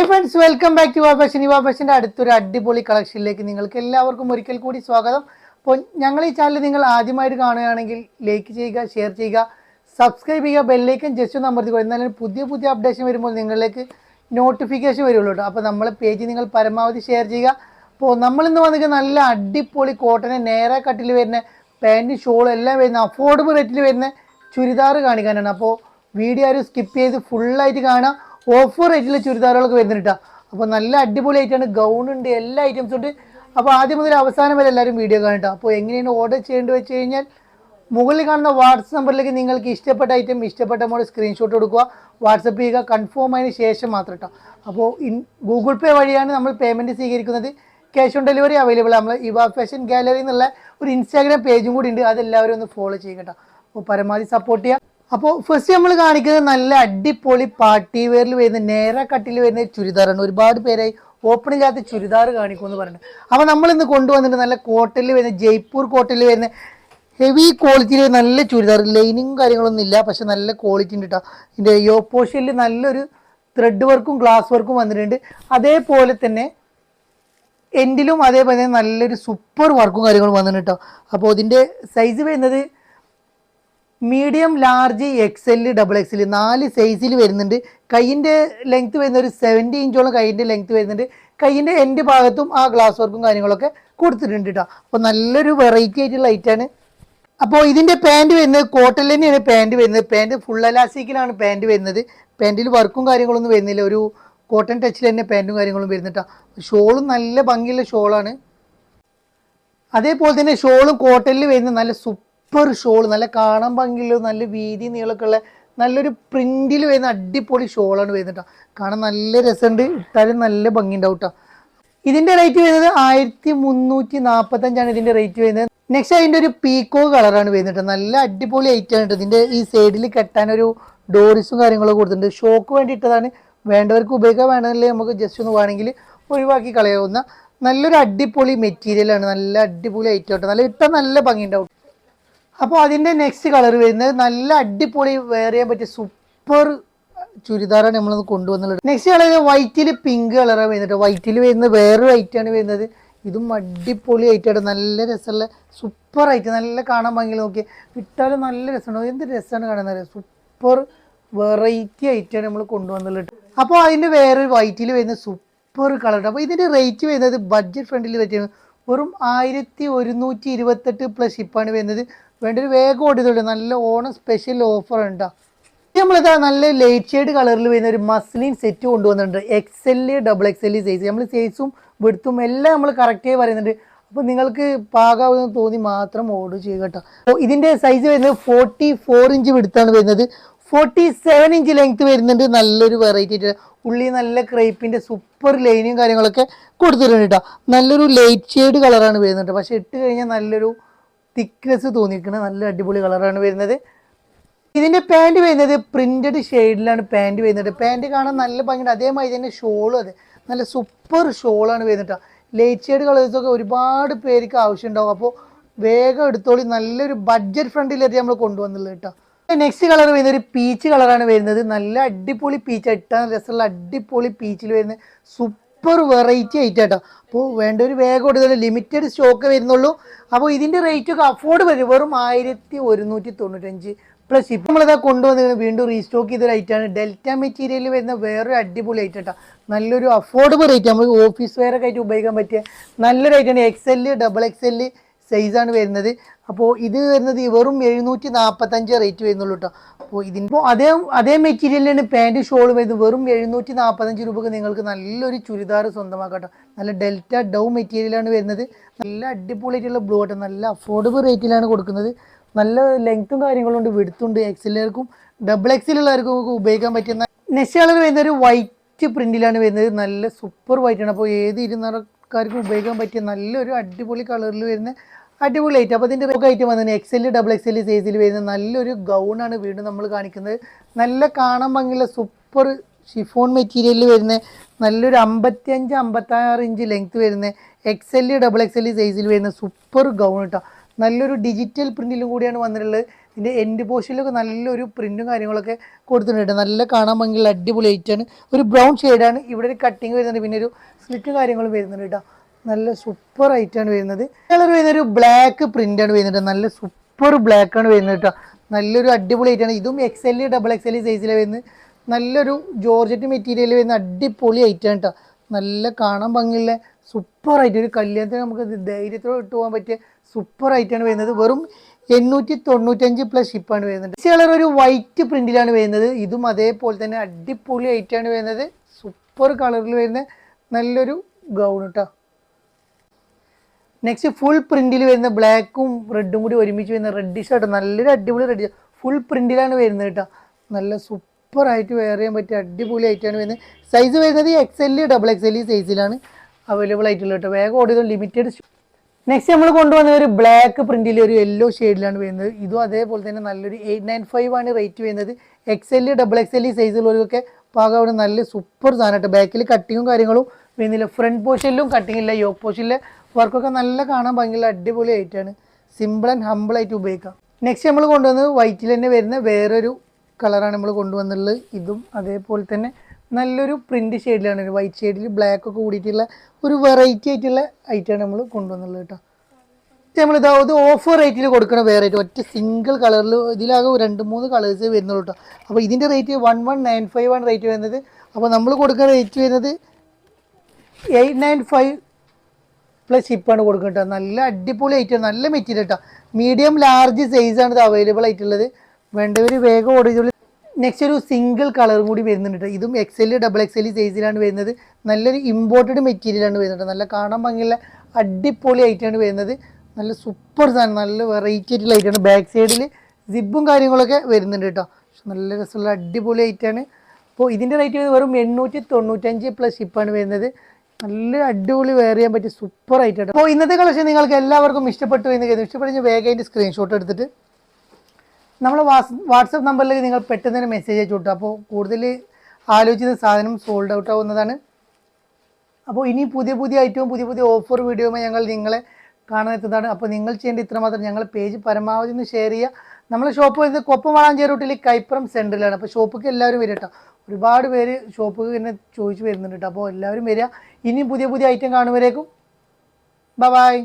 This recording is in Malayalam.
Hi friends welcome back to വാബഷൻ യുവാബഷന്റെ അടുത്തൊരു അടിപൊളി കളക്ഷനിലേക്ക് നിങ്ങൾക്ക് എല്ലാവർക്കും ഒരിക്കൽ കൂടി സ്വാഗതം. അപ്പോൾ ഞങ്ങൾ ഈ ചാനൽ നിങ്ങൾ ആദ്യമായിട്ട് കാണുകയാണെങ്കിൽ ലൈക്ക് ചെയ്യുക ഷെയർ ചെയ്യുക സബ്സ്ക്രൈബ് ചെയ്യുക ബെല്ലേക്കും ജസ്റ്റ് ഒന്ന് അമർത്തി കൊടുക്കുക എന്നാലും പുതിയ പുതിയ അപ്ഡേഷൻ വരുമ്പോൾ നിങ്ങളിലേക്ക് നോട്ടിഫിക്കേഷൻ വരുള്ളൂ കേട്ടോ അപ്പോൾ നമ്മളെ പേജ് നിങ്ങൾ പരമാവധി ഷെയർ ചെയ്യുക. അപ്പോൾ നമ്മളിന്ന് വന്നിട്ട് നല്ല അടിപൊളി കോട്ടന് നേരെ കട്ടിൽ വരുന്ന പാന്റ് ഷോളും എല്ലാം വരുന്ന അഫോർഡബിൾ റേറ്റിൽ വരുന്ന ചുരിദാർ കാണിക്കാനാണ്. അപ്പോൾ വീഡിയോ ആരും സ്കിപ്പ് ചെയ്ത് ഫുള്ളായിട്ട് കാണാം. ഓഫർ റേറ്റിൽ ചുരിദാറുകളൊക്കെ വരുന്നുണ്ട് അപ്പോൾ നല്ല അടിപൊളി ആയിട്ടാണ് ഗൗൺ ഉണ്ട് എല്ലാ ഐറ്റംസും ഉണ്ട്. അപ്പോൾ ആദ്യം മുതൽ അവസാനം വരെ എല്ലാവരും വീഡിയോ കാണട്ടോ അപ്പോൾ എങ്ങനെയാണ് ഓർഡർ ചെയ്യേണ്ടത് വെച്ച് കഴിഞ്ഞാൽ മുകളിൽ കാണുന്ന വാട്സപ്പ് നമ്പറിലേക്ക് നിങ്ങൾക്ക് ഇഷ്ടപ്പെട്ട ഐറ്റം ഇഷ്ടപ്പെട്ട മോഡൽ സ്ക്രീൻഷോട്ട് കൊടുക്കുക. വാട്സപ്പ് ചെയ്യുക കൺഫേം ആയതിനു ശേഷം മാത്രം കേട്ടോ അപ്പോൾ ഗൂഗിൾ പേ വഴിയാണ് നമ്മൾ പേയ്മെന്റ് സ്വീകരിക്കുന്നത്. ക്യാഷ് ഓൺ ഡെലിവറി അവൈലബിൾ നമ്മൾ ഇവ ഫാഷൻ ഗാലറി എന്നുള്ള ഒരു ഇൻസ്റ്റാഗ്രാം പേജും കൂടി ഉണ്ട്. അതെല്ലാവരും ഒന്ന് ഫോളോ ചെയ്യുക കേട്ടോ അപ്പോൾ പരമാവധി സപ്പോർട്ട് ചെയ്യുക അപ്പോൾ ഫസ്റ്റ് നമ്മൾ കാണിക്കുന്നത് നല്ല അടിപൊളി പാർട്ടി വെയറിൽ വരുന്ന നേര കട്ടിൽ വരുന്ന ചുരിദാറാണ്. ഒരുപാട് പേരായി ഓപ്പൺ ഇല്ലാത്ത ചുരിദാർ കാണിക്കുമെന്ന് പറയുന്നത് അപ്പോൾ നമ്മൾ ഇന്ന് കൊണ്ടുവന്നിട്ട് നല്ല കോട്ടലിൽ വരുന്ന ജയ്പൂർ കോട്ടലിൽ വരുന്ന ഹെവി ക്വാളിറ്റിയിൽ നല്ല ചുരിദാർ ലൈനിങ്ങും കാര്യങ്ങളൊന്നും ഇല്ല പക്ഷെ നല്ല ക്വാളിറ്റി ഉണ്ട് കേട്ടോ ഇതിന്റെ യോപ്പോഷനിൽ പോഷനിൽ നല്ലൊരു ത്രെഡ് വർക്കും ഗ്ലാസ് വർക്കും വന്നിട്ടുണ്ട്. അതേപോലെ തന്നെ എൻഡിലും അതേപോലെ നല്ലൊരു സൂപ്പർ വർക്കും കാര്യങ്ങളും വന്നിട്ടുണ്ട് കേട്ടോ അപ്പോൾ ഇതിന്റെ സൈസ് വരുന്നത് medium large X L double X നാല് സൈസിൽ വരുന്നുണ്ട്. കൈയിന്റെ ലെങ്ത് വരുന്ന ഒരു സെവന്റി ഇഞ്ചോളം കൈയിന്റെ ലെങ്ത് വരുന്നുണ്ട്. കൈയിന്റെ എന്റെ ഭാഗത്തും ആ ഗ്ലാസ് വർക്കും കാര്യങ്ങളൊക്കെ കൊടുത്തിട്ടുണ്ട് കേട്ടോ അപ്പോൾ നല്ലൊരു വെറൈറ്റി ആയിട്ടുള്ള ഐറ്റാണ് അപ്പോൾ ഇതിന്റെ പാന്റ് വരുന്നത് കോട്ടൺ തന്നെയാണ് പാന്റ് വരുന്നത്. പാന്റ് ഫുൾ അലാസ്റ്റിക്കിലാണ് പാന്റ് വരുന്നത്. പാന്റിൽ വർക്കും കാര്യങ്ങളൊന്നും വരുന്നില്ല. ഒരു കോട്ടൺ ടച്ചിൽ തന്നെ പാന്റും കാര്യങ്ങളും വരുന്നുട്ടാ ഷോളും നല്ല ഭംഗിയുള്ള ഷോളാണ്. അതേപോലെ തന്നെ ഷോളും കോട്ടണിൽ വരുന്ന നല്ല സൂപ്പർ ഷോൾ നല്ല കാണാൻ ഭംഗിയുള്ള നല്ല വീതി നീളമൊക്കെ നല്ലൊരു പ്രിന്റിൽ വരുന്ന അടിപൊളി ഷോളാണ് വരുന്നത്. കാണാൻ നല്ല രസമുണ്ട് ഇട്ടാലും നല്ല ഭംഗി ഉണ്ടാവും കേട്ടോ ഇതിന്റെ റേറ്റ് വരുന്നത് ആയിരത്തി മുന്നൂറ്റി നാൽപ്പത്തഞ്ചാണ് ഇതിന്റെ റേറ്റ് വരുന്നത്. നെക്സ്റ്റ് അതിന്റെ ഒരു പീക്കോ കളറാണ് വരുന്നത്. നല്ല അടിപൊളി ഐറ്റം ആണ്. ഇതിന്റെ ഈ സൈഡിൽ കെട്ടാൻ ഒരു ഡോറിസും കാര്യങ്ങളൊക്കെ കൊടുത്തിട്ടുണ്ട്. ഷോക്ക് വേണ്ടി ഇട്ടതാണ് വേണ്ടവർക്ക് ഉപയോഗിക്കാൻ വേണമെങ്കിൽ നമുക്ക് ജസ്റ്റ് ഒന്ന് വേണമെങ്കിൽ ഒഴിവാക്കി കളയാവുന്ന നല്ലൊരു അടിപൊളി മെറ്റീരിയലാണ് നല്ല അടിപൊളി ഐറ്റം കേട്ടോ നല്ല ഇട്ടാൽ നല്ല ഭംഗി ഉണ്ടാവും അപ്പോൾ അതിന്റെ നെക്സ്റ്റ് കളർ വരുന്നത് നല്ല അടിപൊളി വെയർ ചെയ്യാൻ പറ്റിയ സൂപ്പർ ചുരിദാറാണ് നമ്മളത് കൊണ്ടുവന്നുള്ളത്. നെക്സ്റ്റ് കളർ വൈറ്റിൽ പിങ്ക് കളറാണ് വരുന്നത്. വൈറ്റിൽ വരുന്ന വേറൊരു ഐറ്റാണ് വരുന്നത്. ഇതും അടിപൊളി ഐറ്റമാണ് നല്ല രസമുള്ള സൂപ്പർ ഐറ്റം നല്ല കാണാൻ ഭംഗിയിൽ നോക്കി ഇട്ടാലും നല്ല രസമാണ് എന്ത് രസമാണ് കാണുന്നത് സൂപ്പർ വെറൈറ്റി ഐറ്റമാണ് നമ്മൾ കൊണ്ടുവന്നുള്ളത്. അപ്പോൾ അതിന്റെ വേറൊരു വൈറ്റിൽ വരുന്ന സൂപ്പർ കളർ അപ്പോൾ ഇതിന്റെ റേറ്റ് വരുന്നത് ബഡ്ജറ്റ് ഫ്രണ്ടിൽ വെച്ചാണ് വെറും ആയിരത്തി ഒരുന്നൂറ്റി ഇരുപത്തെട്ട് പ്ലസ് ഷിപ്പാണ് വരുന്നത്. വേണ്ട ഒരു വേഗം ഓടിയതുള്ളൂ നല്ല ഓണം സ്പെഷ്യൽ ഓഫർ ഉണ്ടോ നമ്മളിതാ നല്ല ലൈറ്റ് ഷെയ്ഡ് കളറിൽ വരുന്ന ഒരു മസ്ലിൻ സെറ്റ് കൊണ്ടുവന്നിട്ടുണ്ട് X L double X L size നമ്മൾ സൈസും വെടുത്തും എല്ലാം നമ്മൾ കറക്റ്റായി പറയുന്നുണ്ട്. അപ്പോൾ നിങ്ങൾക്ക് പാകാവുന്ന തോന്നി മാത്രം ഓർഡർ ചെയ്യുക കേട്ടോ അപ്പോൾ ഇതിന്റെ സൈസ് വരുന്നത് ഫോർട്ടി ഫോർ ഇഞ്ച് വെടുത്താണ് വരുന്നത്. ഫോർട്ടി സെവൻ ഇഞ്ച് ലെങ്ത് വരുന്നുണ്ട്. നല്ലൊരു വെറൈറ്റി ഉള്ളി നല്ല ക്രേപ്പിന്റെ സൂപ്പർ ലൈനും കാര്യങ്ങളൊക്കെ കൊടുത്തിട്ടുണ്ട് കേട്ടോ നല്ലൊരു ലൈറ്റ് ഷെയ്ഡ് കളറാണ് വരുന്നുണ്ട് പക്ഷേ ഇട്ട് കഴിഞ്ഞാൽ നല്ലൊരു തിക്നെസ് തോന്നിയിരിക്കുന്ന നല്ല അടിപൊളി കളറാണ് വരുന്നത്. ഇതിന്റെ പാന്റ് വരുന്നത് പ്രിന്റഡ് ഷെയ്ഡിലാണ് പാന്റ് വരുന്നത്. പാന്റ് കാണാൻ നല്ല ഭംഗിയുണ്ട്. അതേമാതിരി തന്നെ ഷോളും അതെ. നല്ല സൂപ്പർ ഷോളാണ് വരുന്നത് ലൈറ്റ് ഷെയ്ഡ് കളേഴ്സൊക്കെ ഒരുപാട് പേർക്ക് ആവശ്യമുണ്ടാവും. അപ്പോൾ വേഗം എടുത്തോളി. നല്ലൊരു ബഡ്ജറ്റ് ഫ്രണ്ടിലേക്ക് നമ്മൾ കൊണ്ടുവന്നുള്ളത് കേട്ടോ നെക്സ്റ്റ് കളർ വരുന്നത് ഒരു പീച്ച് കളറാണ് വരുന്നത്. നല്ല അടിപൊളി പീച്ച് ഇട്ടാൻ രസമുള്ള അടിപൊളി പീച്ചിൽ വരുന്ന സൂപ്പർ വെറൈറ്റി ആയിട്ട് കേട്ടോ അപ്പോൾ വേണ്ട ഒരു വേഗം എടുത്തോളൂ ലിമിറ്റഡ് സ്റ്റോക്ക് വരുന്നുള്ളൂ. അപ്പോൾ ഇതിന്റെ റേറ്റ് ഒക്കെ അഫോർഡ് വരും. വെറും ആയിരത്തി ഒരുന്നൂറ്റി തൊണ്ണൂറ്റഞ്ച് പ്ലസ് ഇപ്പം നമ്മളിതാ കൊണ്ടുവന്നിരുന്നത് വീണ്ടും റീസ്റ്റോക്ക് ചെയ്ത റേറ്റാണ് ഡെൽറ്റ മെറ്റീരിയലിൽ വരുന്ന വേറൊരു അടിപൊളി ഐറ്റം കേട്ടോ നല്ലൊരു അഫോർഡബിൾ റേറ്റ് നമുക്ക് ഓഫീസ് വെയറൊക്കെ ആയിട്ട് ഉപയോഗിക്കാൻ പറ്റിയ നല്ലൊരു ഐറ്റാണ് X L double X L സൈസാണ് വരുന്നത്. അപ്പോൾ ഇത് വരുന്നത് വെറും എഴുന്നൂറ്റി നാൽപ്പത്തഞ്ച് റേറ്റ് വരുന്നുള്ളൂ കേട്ടോ അപ്പോൾ ഇതിപ്പോൾ അതേ അതേ മെറ്റീരിയലിലാണ് പാന്റ് ഷോൾ വരുന്നത്. വെറും എഴുന്നൂറ്റി നാൽപ്പത്തഞ്ച് രൂപക്ക് നിങ്ങൾക്ക് നല്ലൊരു ചുരിദാർ സ്വന്തമാക്കാം കേട്ടോ നല്ല ഡെൽറ്റ ഡൗ മെറ്റീരിയലാണ് വരുന്നത്. നല്ല അടിപൊളിയായിട്ടുള്ള ബ്ലൂ കേട്ടോ നല്ല അഫോർഡബിൾ റേറ്റിലാണ് കൊടുക്കുന്നത്. നല്ല ലെങ്ത്തും കാര്യങ്ങളും ഉണ്ട്. വിടുത്തുണ്ട് എക്സിലുകാർക്കും ഡബിൾ എക്സിലുള്ളവർക്കും ഉപയോഗിക്കാൻ പറ്റുന്ന നെക്സ്റ്റ് കളർ വരുന്ന ഒരു വൈറ്റ് പ്രിന്റിലാണ് വരുന്നത്. നല്ല സൂപ്പർ വൈറ്റ് ആണ്. അപ്പോൾ ഏത് ഇരുന്നറക്കാർക്കും ഉപയോഗിക്കാൻ പറ്റിയ നല്ലൊരു അടിപൊളി കളറിൽ വരുന്ന അടിപൊളി ഐറ്റം അപ്പോൾ ഇതിന്റെ ഐറ്റം വന്നത് X L double X L സൈസിൽ വരുന്ന നല്ലൊരു ഗൗണാണ് വീണ്ടും നമ്മൾ കാണിക്കുന്നത്. നല്ല കാണാൻ ഭംഗിയുള്ള സൂപ്പർ ഷിഫോൺ മെറ്റീരിയലിൽ വരുന്ന നല്ലൊരു അമ്പത്തിയഞ്ച് അമ്പത്താറ് ഇഞ്ച് ലെങ്ത് വരുന്ന X L double X L സൈസിൽ വരുന്ന സൂപ്പർ ഗൗൺ കേട്ടോ നല്ലൊരു ഡിജിറ്റൽ പ്രിന്റിലും കൂടിയാണ് വന്നിട്ടുള്ളത്. ഇതിന്റെ എൻഡ് പോർഷനിലൊക്കെ നല്ലൊരു പ്രിന്റും കാര്യങ്ങളൊക്കെ കൊടുത്തിട്ടുണ്ട്. നല്ല കാണാൻ ഭംഗിയുള്ള അടിപൊളി ഐറ്റാണ് ഒരു ബ്രൗൺ ഷെയ്ഡാണ് ഇവിടെ ഒരു കട്ടിങ് വരുന്നുണ്ട്. പിന്നെ ഒരു സ്ലിറ്റ് കാര്യങ്ങളും വരുന്നുണ്ട് കേട്ടോ നല്ല സൂപ്പർ ആയിട്ടാണ് വരുന്നത്. കളർ വരുന്ന ഒരു ബ്ലാക്ക് പ്രിന്റ് ആണ് വരുന്നത്. നല്ല സൂപ്പർ ബ്ലാക്ക് ആണ് വരുന്നത് കേട്ടോ നല്ലൊരു അടിപൊളി ആയിട്ടാണ് ഇതും X L double X L സൈസിലെ വരുന്നത്. നല്ലൊരു ജോർജറ്റ് മെറ്റീരിയൽ വരുന്ന അടിപൊളി ആയിട്ടാണ് കേട്ടോ നല്ല കാണാൻ ഭംഗിയുള്ള സൂപ്പർ ആയിട്ട് ഒരു കല്യാണത്തിന് നമുക്ക് ധൈര്യത്തോടെ ഇട്ട് പോകാൻ പറ്റിയ സൂപ്പർ ആയിട്ടാണ് വരുന്നത്. വെറും എണ്ണൂറ്റി തൊണ്ണൂറ്റഞ്ച് പ്ലസ് ഷിപ്പാണ് വരുന്നത്. കളർ ഒരു വൈറ്റ് പ്രിന്റിലാണ് വരുന്നത്. ഇതും അതേപോലെ തന്നെ അടിപൊളി ആയിട്ടാണ് വരുന്നത്. സൂപ്പർ കളറിൽ വരുന്ന നല്ലൊരു ഗൗൺ കേട്ടോ നെക്സ്റ്റ് ഫുൾ പ്രിന്റിൽ വരുന്ന ബ്ലാക്കും റെഡും കൂടി ഒരുമിച്ച് വരുന്ന റെഡിഷ് ഷർട്ട് നല്ലൊരു അടിപൊളി റെഡ് ഫുൾ പ്രിന്റിലാണ് വരുന്നത് കേട്ടോ. നല്ല സൂപ്പർ ആയിട്ട് വെയർ ചെയ്യാൻ പറ്റിയ അടിപൊളി ആയിട്ടാണ് വരുന്നത്. സൈസ് വരുന്നത് X L double X L സൈസിലാണ് അവൈലബിൾ ആയിട്ടുള്ളത് കേട്ടോ. വേഗം ഓടിയത് ലിമിറ്റഡ് നെക്സ്റ്റ് നമ്മൾ കൊണ്ടുവന്ന ഒരു ബ്ലാക്ക് പ്രിന്റിൽ ഒരു യെല്ലോ ഷെയ്ഡിലാണ് വരുന്നത്. ഇതും അതേപോലെ തന്നെ നല്ലൊരു എയ്റ്റ് നയൻ ഫൈവ് ആണ് റേറ്റ് വരുന്നത്. X L double X L സൈസിലുള്ളവരൊക്കെ പാകാവിടെ നല്ല സൂപ്പർ സാധനമായിട്ട് ബാക്കിൽ കട്ടിങ്ങും കാര്യങ്ങളും വരുന്നില്ല. ഫ്രണ്ട് പോർഷനിലും കട്ടിങ്ങില്ല യോക്ക് പോർഷനിലെ വർക്കൊക്കെ നല്ല കാണാൻ ഭംഗിയുള്ള അടിപൊളി ആയിട്ടാണ് സിമ്പിൾ ആൻഡ് ഹമ്പിൾ ആയിട്ട് ഉപയോഗിക്കാം. നെക്സ്റ്റ് നമ്മൾ കൊണ്ടുവന്നത് വൈറ്റിൽ തന്നെ വരുന്ന വേറൊരു കളറാണ് നമ്മൾ കൊണ്ടുവന്നുള്ളത് ഇതും അതേപോലെ തന്നെ നല്ലൊരു പ്രിന്റ് ഷെയ്ഡിലാണ് ഒരു വൈറ്റ് ഷെയ്ഡിൽ ബ്ലാക്ക് ഒക്കെ കൂടിയിട്ടുള്ള ഒരു വെറൈറ്റി ആയിട്ടുള്ള ഐറ്റമാണ് നമ്മൾ കൊണ്ടുവന്നുള്ളത് കേട്ടോ. നമ്മൾ ഇതാ ഇത് ഓഫർ റേറ്റിൽ കൊടുക്കണം വേറെ ഒറ്റ സിംഗിൾ കളറിൽ ഇതിലാകെ രണ്ട് മൂന്ന് കളേഴ്സ് വരുന്നുള്ളൂ കേട്ടോ. അപ്പോൾ ഇതിന്റെ rate one one nine five ആണ് റേറ്റ് വരുന്നത്. അപ്പോൾ നമ്മൾ കൊടുക്കുന്ന റേറ്റ് വരുന്നത് എയ്റ്റ് നയൻ ഫൈവ് പ്ലസ് ഷിപ്പാണ് കൊടുക്കുന്നത് നല്ല അടിപൊളി ഐറ്റം നല്ല മെറ്റീരിയൽ കേട്ടോ മീഡിയം ലാർജ് സൈസാണ് ഇത് അവൈലബിൾ ആയിട്ടുള്ളത്. വേണ്ടവർ വേഗം ഓർഡർ നെക്സ്റ്റ് ഒരു സിംഗിൾ കളറും കൂടി വരുന്നുണ്ട് ഇതും X L double X L സൈസിലാണ് വരുന്നത്. നല്ലൊരു ഇമ്പോർട്ടഡ് മെറ്റീരിയലാണ് വരുന്നത് നല്ല കാണാൻ ഭംഗിയുള്ള അടിപൊളി ആയിട്ടാണ് വരുന്നത്. നല്ല സൂപ്പർ സാധനം. നല്ല വെറൈറ്റി ആയിട്ടുള്ള ഐറ്റാണ് ബാക്ക് സൈഡിൽ സിബും കാര്യങ്ങളൊക്കെ വരുന്നുണ്ട് കേട്ടോ നല്ല രസമുള്ള അടിപൊളി ആയിട്ടാണ് അപ്പോൾ ഇതിന്റെ റേറ്റ് വെറും എണ്ണൂറ്റി തൊണ്ണൂറ്റഞ്ച് പ്ലസ് ഷിപ്പാണ് വരുന്നത്. നല്ല അടിപൊളി വെയർ ചെയ്യാൻ പറ്റിയ സൂപ്പർ ആയിട്ടാണ്. അപ്പോൾ ഇന്നത്തെ കളക്ഷൻ നിങ്ങൾക്ക് എല്ലാവർക്കും ഇഷ്ടപ്പെട്ടു എന്ന് കരുതി ഇഷ്ടപ്പെടുന്ന വേഗം അതിന്റെ സ്ക്രീൻഷോട്ട് എടുത്തിട്ട് നമ്മളെ വാട്സ് വാട്സപ്പ് നമ്പറിലേക്ക് നിങ്ങൾ പെട്ടെന്ന് തന്നെ മെസ്സേജ് അയച്ചു വിട്ടു അപ്പോൾ കൂടുതൽ ആലോചിച്ച സാധനം സോൾഡ് ഔട്ട് ആവുന്നതാണ്. അപ്പോൾ ഇനി പുതിയ പുതിയ ഐറ്റവും പുതിയ പുതിയ ഓഫർ വീഡിയോയുമായി ഞങ്ങൾ നിങ്ങളെ കാണാൻ എത്തുന്നതാണ്. അപ്പോൾ നിങ്ങൾ ചെയ്യേണ്ട ഇത്രമാത്രം ഞങ്ങൾ പേജ് പരമാവധി ഒന്ന് ഷെയർ ചെയ്യുക. നമ്മളെ ഷോപ്പ് വരുന്നത് കൊപ്പം വളാഞ്ചേരി റൂട്ടിൽ കൈപ്പുറം സെന്ററിലാണ് അപ്പോൾ ഷോപ്പിക്ക് എല്ലാവരും വരും കേട്ടോ ഒരുപാട് പേര് ഷോപ്പ് തന്നെ ചോദിച്ചു വരുന്നുണ്ട് അപ്പോൾ എല്ലാവരും വരിക. ഇനിയും പുതിയ പുതിയ ഐറ്റം കാണുമ്പോഴേക്കും ബൈ